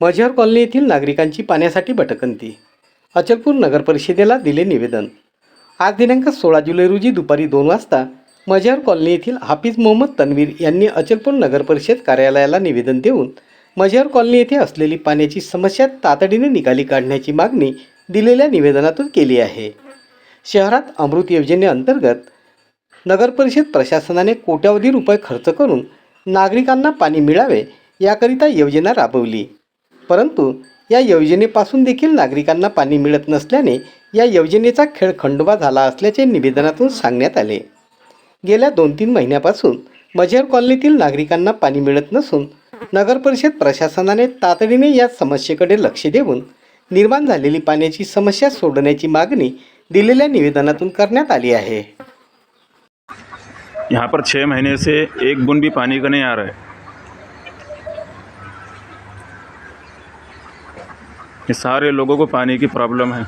मझर colony येथील नागरिकांची पाण्यासाठी भटकंती. अचलपूर नगर परिषदेला दिले निवेदन. आज दिनांक सोळा जुलै रोजी दुपारी दोन वाजता मझर कॉलनी येथील हाफिज मोहम्मद तन्वीर यांनी अचलपूर नगर परिषद कार्यालयाला निवेदन देऊन मझर कॉलनी येथे असलेली पाण्याची समस्या तातडीने निकाली काढण्याची मागणी दिलेल्या निवेदनातून केली आहे. शहरात अमृत योजनेअंतर्गत नगरपरिषद प्रशासनाने कोट्यावधी रुपये खर्च करून नागरिकांना पाणी मिळावे याकरिता योजना राबवली. परंतु या योजनेपासून देखील नागरिकांना पाणी मिळत नसल्याने या योजनेचा खेळ खंडोबा झाला असल्याचे निवेदनातून सांगण्यात आले. गेल्या दोन तीन महिन्यापासून मझर कॉलनीतील नागरिकांना पाणी मिळत नसून नगरपरिषद प्रशासनाने तातडीने या समस्येकडे लक्ष देऊन निर्माण झालेली पाण्याची समस्या सोडवण्याची मागणी दिलेल्या निवेदनातून करण्यात आली आहे. यहाँ पर छः महीने से एक बूंद भी पानी का नहीं आ रहा है। ये सारे लोगों को पानी की प्रॉब्लम है।